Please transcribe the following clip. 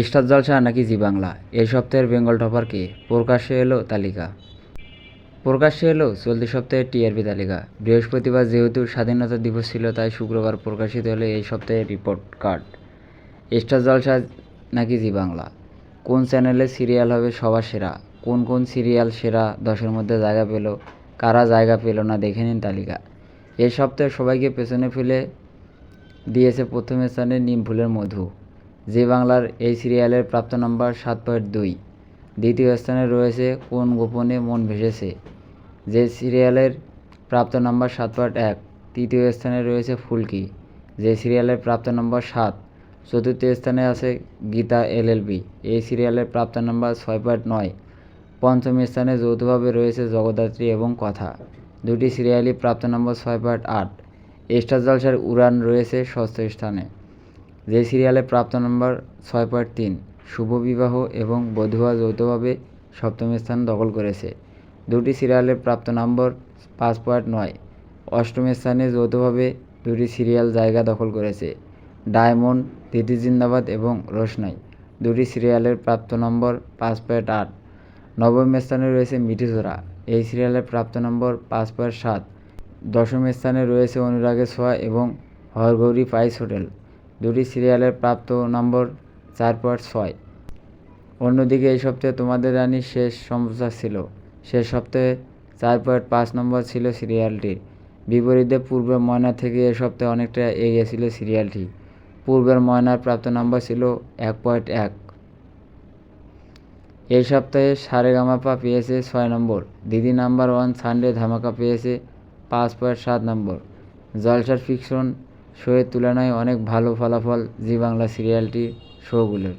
Star জলসা নাকি জি বাংলা? এই সপ্তাহের বেঙ্গল টপার কে? প্রকাশ্যে এলো তালিকা। প্রকাশ্যে এলো চলতি সপ্তাহের টিআরপি তালিকা। বৃহস্পতিবার যেহেতু স্বাধীনতা দিবস ছিল, তাই শুক্রবার প্রকাশিত হলো এই সপ্তাহের রিপোর্ট কার্ড। স্টার জলসা নাকি জি বাংলা? কোন চ্যানেলে সিরিয়াল হবে সবার সেরা? কোন কোন সিরিয়াল সেরা? দশের মধ্যে জায়গা পেল? কারা জায়গা পেল না? দেখে নিন তালিকা। এই সপ্তাহে সবাইকে পেছনে ফেলে দিয়েছে প্রথম স্থানে নিম ফুলের মধু। জি বাংলার এই সিরিয়ালের প্রাপ্ত নম্বর সাত পয়েন্ট দুই। দ্বিতীয় স্থানে রয়েছে কোন গোপনে মন ভেসেছে? যে সিরিয়ালের প্রাপ্ত নম্বর সাত পয়েন্ট এক, তৃতীয় স্থানে রয়েছে ফুলকি। যে সিরিয়ালের প্রাপ্ত নম্বর সাত, চতুর্থ স্থানে আছে গীতা এলএলবি এই সিরিয়ালের প্রাপ্ত নম্বর ছয় পয়েন্ট নয়। পঞ্চম স্থানে যৌথভাবে রয়েছে জগদ্ধাত্রী এবং কথা। দুটি সিরিয়ালই প্রাপ্ত নম্বর ছয় পয়েন্ট আট। স্টার জলসার উড়ান রয়েছে ষষ্ঠ স্থানে। যে সিরিয়ালে প্রাপ্ত নম্বর ছয় পয়েন্ট তিন, শুভ বিবাহ এবং বধুয়া যৌথভাবে সপ্তম স্থান দখল করেছে। দুটি সিরিয়ালের প্রাপ্ত নম্বর পাঁচ পয়েন্ট নয়, অষ্টম স্থানে যৌথভাবে দুটি সিরিয়াল জায়গা দখল করেছে। ডায়মন্ড, দিদি জিন্দাবাদ এবং রোশনাই দুটি সিরিয়ালের প্রাপ্ত নম্বর পাঁচ পয়েন্ট আট। নবম স্থানে রয়েছে মিঠিজোড়া এই সিরিয়ালের প্রাপ্ত নম্বর পাঁচ পয়েন্ট সাত। দশম স্থানে রয়েছে অনুরাগের ছোঁয়া এবং হরগৌরী পাইস হোটেল। দুটি সিরিয়ালের প্রাপ্ত নম্বর চার পয়েন্ট ছয়। অন্যদিকে এই সপ্তাহে তোমাদের রানী শেষ সমস্যা ছিল। শেষ সপ্তাহে চার পয়েন্ট পাঁচ নম্বর ছিল সিরিয়ালটির। বিপরীতে পূর্বের ময়না থেকে এ সপ্তাহে অনেকটা এগিয়ে ছিল সিরিয়ালটি। পূর্বের ময়নার প্রাপ্ত নম্বর ছিল এক পয়েন্ট এক। এই সপ্তাহে সারেগামাপা পেয়েছে ছয় নম্বর। দিদি নাম্বার ওয়ান সানডে ধামাকা পেয়েছে পাঁচ পয়েন্ট সাত নম্বর। জলসার ফিকশন শোয়ের তুলনায় অনেক ভালো ফলাফল জি বাংলা সিরিয়ালটি শোগুলোর।